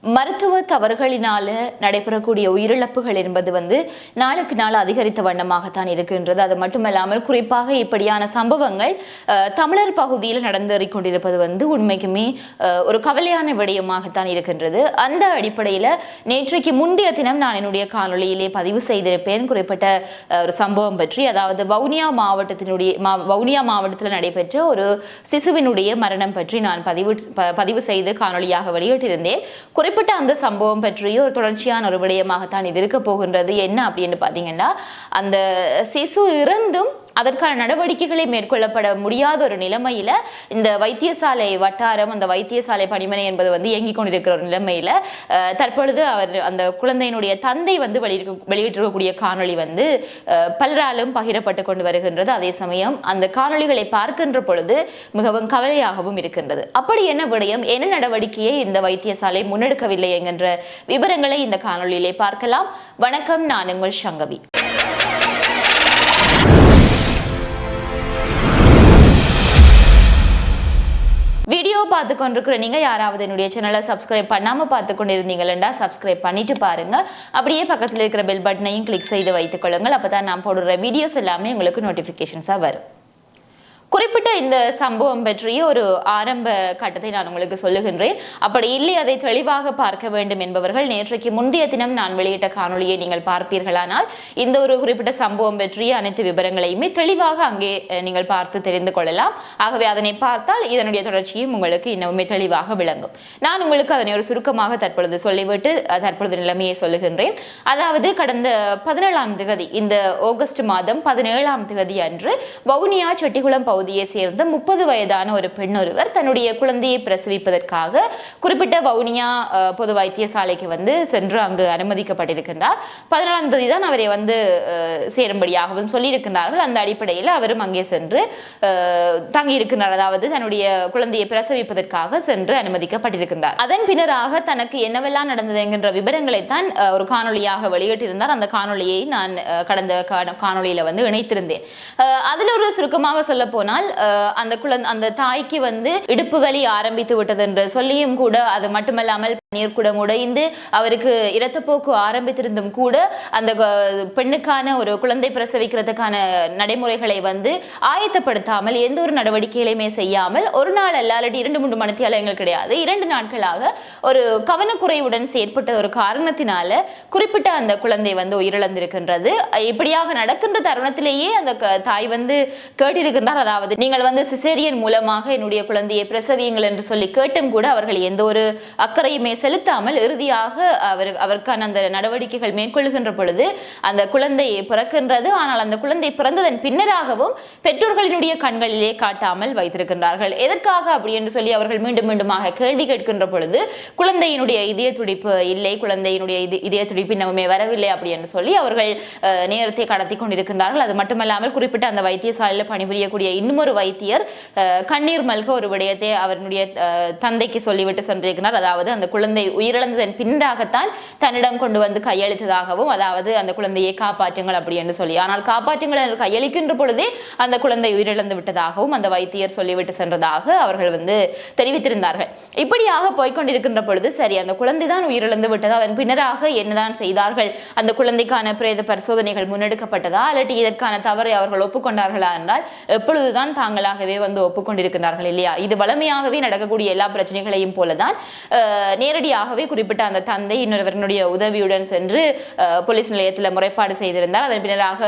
மருத்துவ தவறுகளினால நடைபெறக்கூடிய உயிரிழப்புகள் என்பது வந்து நாளுக்கு நாள் அதிகரித்த வண்ணமாகத்தான் இருக்கின்றது. அது மட்டுமல்லாமல் குறிப்பாக இப்படியான சம்பவங்கள் தமிழர் பகுதியில் நடந்தேறிக் கொண்டிருப்பது வந்து உண்மைக்குமே ஒரு கவலையான விடயமாகத்தான் இருக்கின்றது. அந்த அடிப்படையில் நேற்றைக்கு முந்தைய தினம் நான் என்னுடைய காணொளியிலே பதிவு செய்திருப்பேன். குறிப்பிட்ட ஒரு சம்பவம் பற்றி. அதாவது வவுனியா மாவட்டத்தினுடைய மா- வவுனியா மாவட்டத்தில் நடைபெற்ற ஒரு சிசுவினுடைய மரணம் பற்றி நான் பதிவு பதிவு செய்து காணொலியாக வெளியிட்டிருந்தேன். குறிப்பிட்ட அந்த சம்பவம் பற்றிய ஒரு தொடர்ச்சியான ஒரு விடயமாகத்தான் இது இருக்க போகின்றது. என்ன அப்படின்னு பார்த்தீங்கன்னா அந்த சிசு இறந்தும் அதற்கான நடவடிக்கைகளை மேற்கொள்ளப்பட முடியாத ஒரு நிலைமையில இந்த வைத்தியசாலை வட்டாரம் அந்த வைத்தியசாலை பணிமனை என்பது வந்து இயங்கிக் கொண்டிருக்கிற ஒரு நிலைமையில தற்பொழுது அவர் அந்த குழந்தையினுடைய தந்தை வந்து வெளியிட்டு வெளியிட்டிருக்கக்கூடிய காணொளி வந்து பலராலும் பகிரப்பட்டு கொண்டு வருகின்றது. அதே சமயம் அந்த காணொளிகளை பார்க்கின்ற பொழுது மிகவும் கவலையாகவும் இருக்கின்றது. அப்படி என்ன விடயம் என்ன நடவடிக்கையை இந்த வைத்தியசாலை முன்னெடுக்கவில்லை என்கின்ற விவரங்களை இந்த காணொலியிலே பார்க்கலாம். வணக்கம் நான் உங்கள் சங்கவி. வீடியோ பார்த்து கொண்டிருக்கிற நீங்க யாராவது என்னுடைய சேனலை சப்ஸ்கிரைப் பண்ணாம பார்த்து கொண்டிருந்தீங்களா சப்ஸ்கிரைப் பண்ணிட்டு பாருங்க. அப்படியே பக்கத்தில் இருக்கிற பெல் பட்டனையும் கிளிக் செய்து வைத்துக் கொள்ளுங்கள். அப்பதான் நான் போடுற வீடியோஸ் எல்லாமே உங்களுக்கு நோட்டிபிகேஷன்ஸா வரும். குறிப்பிட்ட இந்த சம்பவம் பற்றிய ஒரு ஆரம்ப கட்டத்தை நான் உங்களுக்கு சொல்லுகின்றேன். அப்படி இல்லை அதை தெளிவாக பார்க்க வேண்டும் என்பவர்கள் நேற்றைக்கு முந்தைய தினம் நான் வெளியிட்ட காணொளியை நீங்கள் பார்ப்பீர்களானால் இந்த ஒரு குறிப்பிட்ட சம்பவம் பற்றிய அனைத்து விவரங்களையுமே தெளிவாக அங்கே நீங்கள் பார்த்து தெரிந்து கொள்ளலாம். ஆகவே அதனை பார்த்தால் இதனுடைய தொடர்ச்சியும் உங்களுக்கு இன்னமுமே தெளிவாக விளங்கும். நான் உங்களுக்கு அதனை ஒரு சுருக்கமாக தற்பொழுது சொல்லிவிட்டு தற்பொழுது நிலைமையை சொல்லுகின்றேன். அதாவது கடந்த பதினேழாம் திகதி இந்த ஆகஸ்ட் மாதம் பதினேழாம் திகதி அன்று வவுனியா செட்டிகுளம் பகுதியை சேர்ந்த முப்பது வயதான ஒரு பெண் ஒருவர் தன்னுடைய குழந்தையை பிரசவிப்பதற்காக குறிப்பிட்ட வவுனியா பொது வைத்தியசாலைக்கு வந்து சென்று அங்கு அனுமதிக்கப்பட்டிருக்கின்றார். பதினாலாம் தேதி தான் அவரை வந்து சேரும்படியாகவும் சொல்லியிருக்கின்றார்கள். அந்த அடிப்படையில் அவரும் அங்கே சென்று தங்கியிருக்கின்றார். அதாவது தன்னுடைய குழந்தையை பிரசவிப்பதற்காக சென்று அனுமதிக்கப்பட்டிருக்கின்றார். அதன் பின்னராக தனக்கு என்னவெல்லாம் நடந்தது என்கின்ற விவரங்களை தான் ஒரு காணொலியாக வெளியிட்டிருந்தார். அந்த காணொலியை நான் கடந்த காண- வந்து இணைத்திருந்தேன். அதில் ஒரு சுருக்கமாக சொல்ல போனால் போனால் அந்த குழந்தை அந்த தாய்க்கு வந்து இடுப்பு வலி ஆரம்பித்து விட்டது என்று சொல்லியும் கூட அது மட்டுமல்லாமல் நீர்க்குடம் உடைந்து அவருக்கு இரத்தப்போக்கு ஆரம்பித்திருந்தும் கூட அந்த பெண்ணுக்கான ஒரு குழந்தை பிரசவிக்கிறதுக்கான நடைமுறைகளை வந்து ஆயத்தப்படுத்தாமல் எந்த ஒரு நடவடிக்கைகளையுமே செய்யாமல் ஒரு நாள் அல்லாட்டி இரண்டு மூன்று மணித்தியாலயங்கள் கிடையாது. இரண்டு நாட்களாக ஒரு கவனக்குறைவுடன் செயற்பட்ட ஒரு காரணத்தினால குறிப்பிட்ட அந்த குழந்தை வந்து உயிரிழந்திருக்கின்றது. இப்படியாக நடக்கின்ற தருணத்திலேயே அந்த க- தாய் வந்து கேட்டிருக்கின்றார். அதாவது நீங்கள் வந்து சிசேரியன் மூலமாக என்னுடைய குழந்தையை பிரசவியுங்கள் என்று சொல்லி கேட்டும் கூட அவர்கள் எந்த ஒரு அக்கறையுமே செலுத்தாமல் இறுதியாக அவர் அவருக்கான அந்த நடவடிக்கைகள் மேற்கொள்கின்ற பொழுது அந்த குழந்தை பிறக்கின்றது. ஆனால் அந்த குழந்தை பிறந்ததன் பின்னராகவும் பெற்றோர்களினுடைய கண்களிலே காட்டாமல் வைத்திருக்கின்றார்கள். எதற்காக அப்படி என்று சொல்லி அவர்கள் மீண்டும் மீண்டுமாக கேள்வி கேட்கின்ற பொழுது குழந்தையினுடைய இதய துடிப்பு இல்லை குழந்தையினுடைய இது- இதய துடிப்பு இன்னமுமே வரவில்லை அப்படி என்று சொல்லி அவர்கள் நேரத்தை கடத்தி கொண்டிருக்கின்றார்கள். அது மட்டுமல்லாமல் குறிப்பிட்ட அந்த வைத்தியசாலையில் பணிபுரியக்கூடிய இன்னொரு வைத்தியர் கண்ணீர் மல்க ஒரு விடயத்தை அவருடைய தந்தைக்கு சொல்லிவிட்டு சென்றிருக்கிறார். அதாவது அந்த குழந்தை உயிரிழந்ததன் பின்னராகத்தான் தன்னிடம் கொண்டு வந்து கையளித்ததாகவும் அதாவது அந்த குழந்தையை காப்பாற்றுங்கள் அப்படி என்று சொல்லி. ஆனால் காப்பாற்றுங்கள் என்று கையளிக்கின்ற பொழுதே அந்த குழந்தை உயிரிழந்து விட்டதாகவும் அந்த வைத்தியர் சொல்லிவிட்டு சென்றதாக அவர்கள் வந்து தெரிவித்திருந்தார்கள். இப்படியாக போய்கொண்டிருக்கின்ற பொழுது சரி அந்த குழந்தை தான் உயிரிழந்து விட்டது அதன் பின்னராக என்னதான் செய்தார்கள்? அந்த குழந்தைக்கான பிரேத பரிசோதனைகள் முன்னெடுக்கப்பட்டதா? அல்லது இதற்கான தவறை அவர்கள் ஒப்புக்கொண்டார்களா என்றால் எப்பொழுதுதான் தாங்களாகவே வந்து ஒப்புக்கொண்டிருக்கிறார்கள் இல்லையா? இது வளமையாகவே நடக்கக்கூடிய எல்லா பிரச்சனைகளையும் போலதான் நேர நேரடியாகவே குறிப்பிட்ட அந்த தந்தை இன்னொருவரனுடைய உதவியுடன் சென்று போலீஸ் நிலையத்தில் முறைப்பாடு செய்திருந்தார். அதன் பின்னராக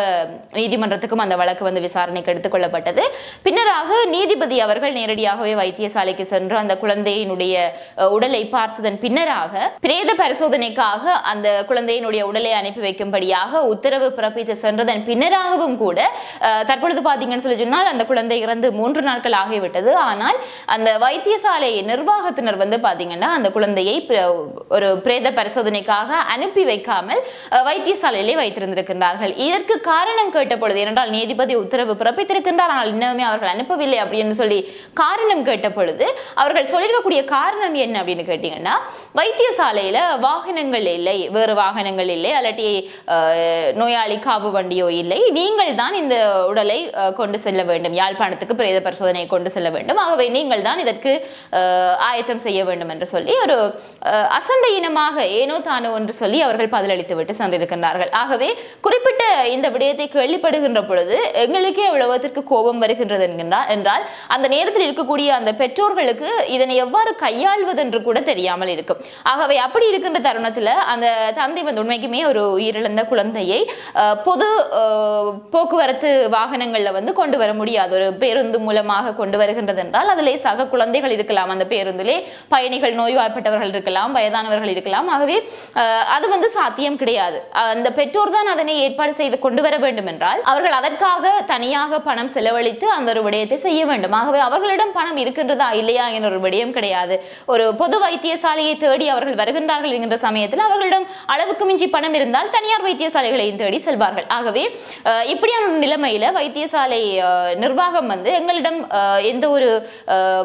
நீதிமன்றத்துக்கும் அந்த வழக்கு வந்து விசாரணைக்கு எடுத்துக் கொள்ளப்பட்டது. பின்னராக நீதிபதி அவர்கள் நேரடியாகவே வைத்தியசாலைக்கு சென்று அந்த குழந்தையினுடைய உடலை பார்த்ததன் பின்னராக பிரேத பரிசோதனைக்காக அந்த குழந்தையினுடைய உடலை அனுப்பி வைக்கும்படியாக உத்தரவு பிறப்பித்து சென்றதன் பின்னராகவும் கூட தற்பொழுது பார்த்தீங்கன்னு சொல்லி சொன்னால் அந்த குழந்தை இறந்து மூன்று நாட்கள் ஆகிவிட்டது. ஆனால் அந்த வைத்தியசாலை நிர்வாகத்தினர் வந்து பார்த்தீங்கன்னா அந்த குழந்தையை ஒரு பிரேத பரிசோதனைக்காக அனுப்பி வைக்காமல் வைத்தியசாலையிலே வைத்திருந்திருக்கின்றார்கள். இதற்கு காரணம் கேட்ட பொழுது ஏனென்றால் நீதிபதி உத்தரவு பிறப்பித்திருக்கின்றார் ஆனால் இன்னுமே அவர்கள் அனுப்பவில்லை அப்படின்னு சொல்லி காரணம் கேட்ட பொழுது அவர்கள் சொல்லியிருக்கக்கூடிய காரணம் என்ன அப்படின்னு கேட்டீங்கன்னா வைத்தியசாலையில வாகனங்கள் இல்லை வேறு வாகனங்கள் இல்லை அல்லாட்டி நோயாளி காவு வண்டியோ இல்லை. நீங்கள் தான் இந்த உடலை கொண்டு செல்ல வேண்டும். யாழ்ப்பாணத்துக்கு பிரேத பரிசோதனை கொண்டு செல்ல வேண்டும். ஆகவே நீங்கள் தான் இதற்கு ஆயத்தம் செய்ய வேண்டும் என்று சொல்லி ஒரு அசண்டை இனமாக ஏனோ தானோ என்று சொல்லி அவர்கள் பதிலளித்து விட்டு சென்றிருக்கின்றார்கள். ஆகவே குறிப்பிட்ட இந்த விடயத்தை கேள்விப்படுகின்ற பொழுது எங்களுக்கே எவ்வளவத்திற்கு கோபம் வருகின்றது என்கின்றார் என்றால் அந்த நேரத்தில் இருக்கக்கூடிய அந்த பெற்றோர்களுக்கு இதனை எவ்வாறு கையாள்வது என்று கூட தெரியாமல் இருக்கும். ஆகவே அப்படி இருக்கின்ற தருணத்துல அந்த தந்தை வந்து உண்மைக்குமே ஒரு உயிரிழந்த குழந்தையை பொது போக்குவரத்து வாகனங்கள்ல வந்து கொண்டு வர முடியாது. ஒரு பேருந்து மூலமாக கொண்டு வருகின்றது என்றால் அதிலே சக குழந்தைகள் இருக்கலாம். அந்த பேருந்திலே பயணிகள் நோய்வாய்ப்பட்டவர்கள் இருக்கலாம் வயதானவர்கள் இருக்கலாம். ஆகவே அது வந்து சாத்தியம் கிடையாது. அந்த பெற்றோர் தான் அதனை ஏற்பாடு செய்து கொண்டு வர வேண்டும் என்றால் அவர்கள் அதற்காக தனியாக பணம் செலவழித்து அந்த ஒரு விடயத்தை செய்ய வேண்டும். ஆகவே அவர்களிடம் பணம் இருக்கின்றதா இல்லையா என்ற ஒரு விடயம் கிடையாது. ஒரு பொது வைத்தியசாலையை தேடி அவர்கள் வருகின்றார்கள் என்கின்ற சமயத்தில் அவர்களிடம் அளவுக்கு மிஞ்சி பணம் இருந்தால் தனியார் வைத்தியசாலைகளையும் தேடி செல்வார்கள். ஆகவே இப்படியான ஒரு நிலைமையில வைத்தியசாலை நிர்வாகம் வந்து எங்களிடம் அஹ், எந்த ஒரு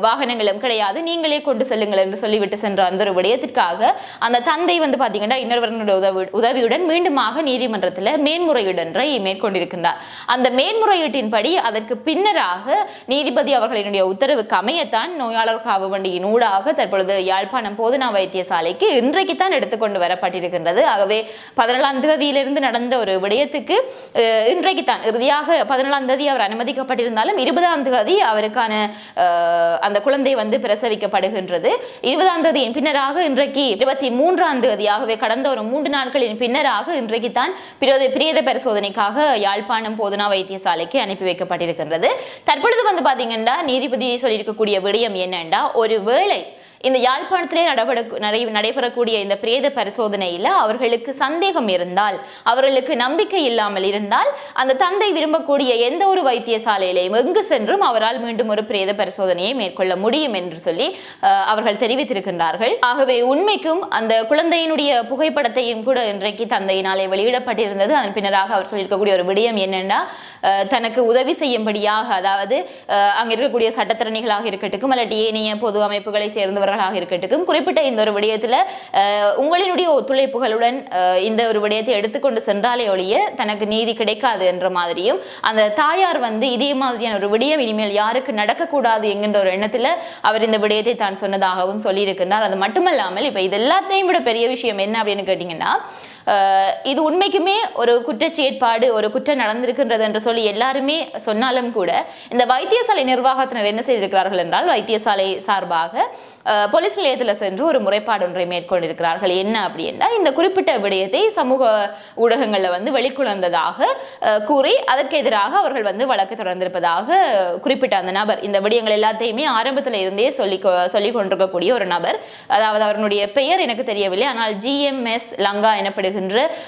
வாகனங்களும் கிடையாது. நீங்களே கொண்டு செல்லுங்கள் என்று சொல்லிவிட்டு சென்ற அந்த ஒரு விடயத்திற்காக அந்த தந்தை வந்து பாத்தீங்கன்னா இன்னொருவரனுடைய உதவி உதவியுடன் மீண்டுமாக நீதிமன்றத்தில் மேன்முறையீடொன்றை மேற்கொண்டிருக்கின்றார். அந்த மேன்முறையீட்டின்படி அதற்கு பின்னராக நீதிபதி அவர்களினுடைய உத்தரவுக்கு அமையத்தான் நோயாளர் காவு வண்டியின் ஊடாக தற்பொழுது யாழ்ப்பாணம் போதனா வைத்தியசாலைக்கு இன்றைக்கு தான் எடுத்துக்கொண்டு வரப்பட்டிருக்கின்றது. ஆகவே பதினேழாம் தேதியிலிருந்து நடந்த ஒரு விடயத்துக்கு இன்றைக்கு தான் இறுதியாக பதினேழாம் தேதி அவர் அனுமதிக்கப்பட்டிருந்தாலும் இருபதாம் தேதி அவருக்கான அந்த குழந்தை வந்து பிரசவிக்கப்படுகின்றது. இருபதாம் தேதியின் பின்னராக இன்றைக்கு இருபத்தி மூன்றாம் தேதியாகவே கடந்த ஒரு மூன்று நாட்களின் பின்னராக இன்றைக்கு தான் பிரேத பிரேத பரிசோதனைக்காக யாழ்ப்பாணம் போதனா வைத்தியசாலைக்கு அனுப்பி வைக்கப்பட்டிருக்கின்றது. தற்பொழுது வந்து பாத்தீங்கன்னா நீதிபதி சொல்லியிருக்கக்கூடிய விடயம் என்னண்டா ஒருவேளை இந்த யாழ்ப்பாணத்திலே நடை நடைபெறக்கூடிய இந்த பிரேத பரிசோதனையில அவர்களுக்கு சந்தேகம் இருந்தால் அவர்களுக்கு நம்பிக்கை இல்லாமல் இருந்தால் அந்த தந்தை விரும்பக்கூடிய எந்த ஒரு வைத்தியசாலையிலையும் எங்கு சென்றும் அவரால் மீண்டும் ஒரு பிரேத பரிசோதனையை மேற்கொள்ள முடியும் என்று சொல்லி அவர்கள் தெரிவித்திருக்கின்றார்கள். ஆகவே உண்மைக்கும் அந்த குழந்தையினுடைய புகைப்படத்தையும் கூட இன்றைக்கு தந்தையினாலே வெளியிடப்பட்டிருந்தது. அதன் பின்னராக அவர் சொல்லியிருக்கக்கூடிய ஒரு விடயம் என்னன்னா தனக்கு உதவி செய்யும்படியாக அதாவது அஹ், அங்க இருக்கக்கூடிய சட்டத்திறனிகளாக இருக்கட்டும் அல்லது ஏனைய பொது அமைப்புகளை சேர்ந்தவர்களாக இருக்கட்டும். குறிப்பிட்ட இந்த ஒரு விடயத்துல உங்களினுடைய ஒத்துழைப்புகளுடன் இந்த ஒரு விடயத்தை எடுத்துக்கொண்டு சென்றாலே ஒழிய தனக்கு நீதி கிடைக்காது என்ற மாதிரியும் அந்த தாயார் வந்து இதே மாதிரியான ஒரு விடயம் இனிமேல் யாருக்கு நடக்கக்கூடாது என்கின்ற ஒரு எண்ணத்துல அவர் இந்த விடயத்தை தான் சொன்னதாகவும் சொல்லியிருக்கின்றார். அது மட்டுமல்லாமல் இப்ப இது எல்லாத்தையும் விட பெரிய விஷயம் என்ன அப்படின்னு கேட்டீங்கன்னா இது உண்மைக்குமே ஒரு குற்றச்செயற்பாடு ஒரு குற்றம் நடந்திருக்கின்றது என்று சொல்லி எல்லாருமே சொன்னாலும் கூட இந்த வைத்தியசாலை நிர்வாகத்தினர் என்ன செய்திருக்கிறார்கள் என்றால் வைத்தியசாலை சார்பாக போலீஸ் நிலையத்தில் சென்று ஒரு முறைப்பாடு ஒன்றை மேற்கொண்டிருக்கிறார்கள். என்ன அப்படின்னா இந்த குறிப்பிட்ட விடயத்தை சமூக ஊடகங்களில் வந்து வெளிக்கொணர்ந்ததாக கூறி அதற்கு எதிராக அவர்கள் வந்து வழக்கு தொடர்ந்திருப்பதாக குறிப்பிட்ட அந்த நபர் இந்த விடயங்கள் எல்லாத்தையுமே ஆரம்பத்தில் இருந்தே சொல்லி கொ- சொல்லிக் கொண்டிருக்கக்கூடிய ஒரு நபர் அதாவது அவருடைய பெயர் எனக்கு தெரியவில்லை ஆனால் ஜிஎம்எஸ் லங்கா எனப்படுகிற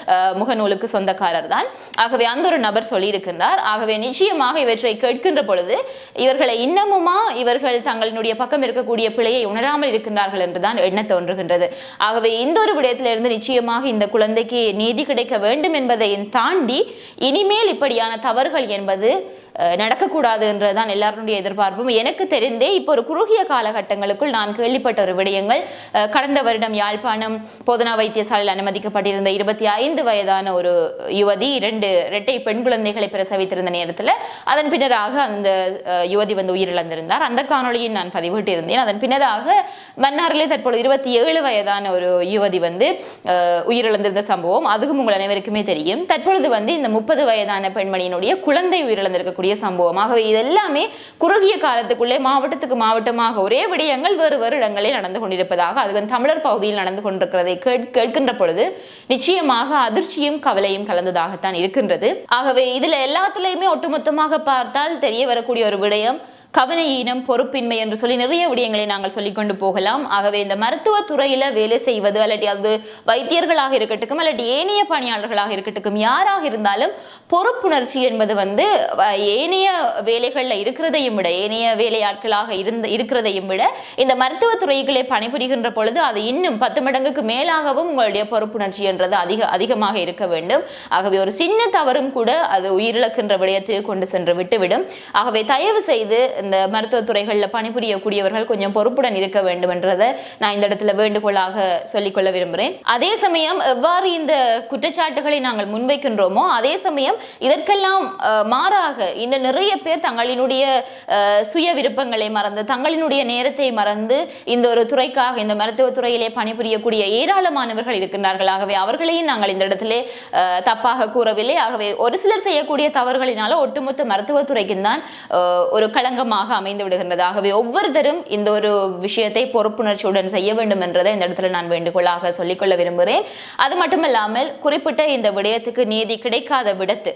அஹ், முகநூலுக்கு சொந்தக்காரர் தான் ஆகவே அந்த ஒரு நபர் சொல்லியிருக்கின்றார் ஆகவே நிச்சயமாக இவற்றை கேட்கின்ற பொழுது இவர்களை இன்னமுமா இவர்கள் தங்களினுடைய பக்கம் இருக்கக்கூடிய பிழையை உணராமல் இருக்கின்றார்கள் என்றுதான் எண்ண தோன்றுகின்றது. ஆகவே இந்த ஒரு விடயத்திலிருந்து நிச்சயமாக இந்த குழந்தைக்கு நீதி கிடைக்க வேண்டும் என்பதை தாண்டி இனிமேல் இப்படியான தவறுகள் என்பது அஹ், நடக்கக்கூடாது எல்லாருடைய எதிர்பார்ப்பும். எனக்கு தெரிந்தே இப்போ ஒரு குறுகிய காலகட்டங்களுக்குள் நான் கேள்விப்பட்ட ஒரு விடயங்கள் கடந்த வருடம் யாழ்ப்பாணம் போதனா வைத்தியசாலையில் அனுமதிக்கப்பட்டிருந்த இருபத்தி ஐந்து வயதான ஒரு யுவதி இரண்டு இரட்டை பெண் குழந்தைகளை பிரசவித்திருந்த நேரத்தில் அதன் பின்னராக அந்த யுவதி வந்து உயிரிழந்திருந்தார். அந்த காணொளியை நான் பதிவிட்டிருந்தேன். அதன் பின்னராக மன்னாரிலே தற்பொழுது இருபத்தி ஏழு வயதான ஒரு யுவதி வந்து உயிரிழந்திருந்த சம்பவம். அதுவும் உங்கள் அனைவருக்குமே தெரியும். தற்பொழுது வந்து இந்த முப்பது வயதான பெண்மணியினுடைய குழந்தை உயிரிழந்திருக்கக்கூடிய சம்பவம் ஆகவே இதெல்லாமே குறுகிய காலத்துக்குள்ளே மாவட்டத்துக்கு மாவட்டமாக ஒரே விடயங்கள் வேறு வேறு இடங்களில் நடந்து கொண்டிருப்பதாக அது வந்து தமிழர் பகுதியில் நடந்து கொண்டிருக்கிறதை கேட்- கேட்கின்ற பொழுது நிச்சயமாக அதிர்ச்சியும் கவலையும் கலந்ததாகத்தான் இருக்கின்றது. ஆகவே இதுல எல்லாத்துலயுமே ஒட்டுமொத்தமாக பார்த்தால் தெரிய வரக்கூடிய ஒரு விடயம் கவன ஈனம் பொறுப்பின்மை என்று சொல்லி நிறைய விடயங்களை நாங்கள் சொல்லிக்கொண்டு போகலாம். ஆகவே இந்த மருத்துவ துறையில வேலை செய்வது அல்லது அது வைத்தியர்களாக இருக்கட்டும் அல்லது ஏனைய பணியாளர்களாக இருக்கட்டும் யாராக இருந்தாலும் பொறுப்புணர்ச்சி என்பது வந்து ஏனைய வேலைகளில் இருக்கிறதையும் விட ஏனைய வேலையாட்களாக இருந்த இருக்கிறதையும் விட இந்த மருத்துவ துறைகளை பணிபுரிகின்ற பொழுது அது இன்னும் பத்து மடங்குக்கு மேலாகவும் உங்களுடைய பொறுப்புணர்ச்சி என்றது அதிக அதிகமாக இருக்க வேண்டும். ஆகவே ஒரு சின்ன தவறும் கூட அது உயிரிழக்கின்ற விடயத்தை கொண்டு சென்று விட்டுவிடும். ஆகவே தயவு செய்து இந்த மருத்துவ துறைகளில் பணிபுரியக்கூடியவர்கள் கொஞ்சம் பொறுப்புடன் இருக்க வேண்டும் என்றதை நான் இந்த இடத்துல வேண்டுகோளாக சொல்லிக்கொள்ள விரும்புகிறேன் அதே சமயம் எவ்வாறு இந்த குற்றச்சாட்டுகளை நாங்கள் முன்வைக்கின்றோமோ அதே சமயம் இதற்கெல்லாம் மாறாக இன்னும் நிறைய பேர் தங்களினுடைய சுய விருப்பங்களை மறந்து தங்களினுடைய நேரத்தை மறந்து இந்த ஒரு துறைக்காக இந்த மருத்துவ துறையிலே பணிபுரியக்கூடிய ஏராளமானவர்கள் இருக்கின்றார்கள். ஆகவே அவர்களையும் நாங்கள் இந்த இடத்துல தப்பாக கூறவில்லை. ஆகவே ஒரு சிலர் செய்யக்கூடிய தவறுகளினால ஒட்டுமொத்த மருத்துவத்துறைக்கு தான் ஒரு களங்கம் களங்கமாக அமைந்து விடுகின்றதாகவே ஒவ்வொருத்தரும் இந்த ஒரு விஷயத்தை பொறுப்புணர்ச்சியுடன் செய்ய வேண்டும் என்றதை இந்த இடத்துல நான் வேண்டுகோளாக சொல்லிக்கொள்ள விரும்புகிறேன். அது மட்டுமல்லாமல் குறிப்பிட்ட இந்த விடயத்துக்கு நீதி கிடைக்காத விடத்து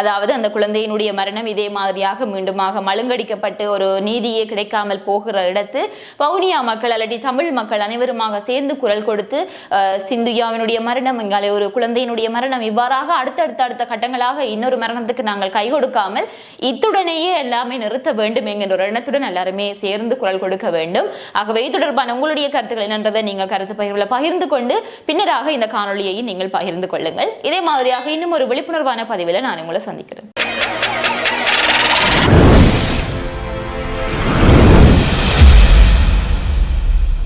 அதாவது அந்த குழந்தையினுடைய மரணம் இதே மாதிரியாக மீண்டுமாக மழுங்கடிக்கப்பட்டு ஒரு நீதியே கிடைக்காமல் போகிற இடத்து வவுனியா மக்கள் அல்லடி தமிழ் மக்கள் அனைவருமாக சேர்ந்து குரல் கொடுத்து சிந்துயாவினுடைய மரணம் இங்காலே ஒரு குழந்தையினுடைய மரணம் இவ்வாறாக அடுத்தடுத்த அடுத்த கட்டங்களாக இன்னொரு மரணத்துக்கு நாங்கள் கை கொடுக்காமல் இத்துடனேயே எல்லாமே நிறுத்த வேண்டும் என்கின்ற ஒரு எண்ணத்துடன் எல்லாருமே சேர்ந்து குரல் கொடுக்க வேண்டும். ஆகவே தொடர்பான உங்களுடைய கருத்துக்கள் என்னன்றதை நீங்கள் கருத்து பகிர்வில் பகிர்ந்து கொண்டு பின்னராக இந்த காணொளியையும் நீங்கள் பகிர்ந்து கொள்ளுங்கள். இதே மாதிரியாக இன்னும் ஒரு விழிப்புணர்வான பதிவில் நான் உங்களை சந்திக்கிறேன்.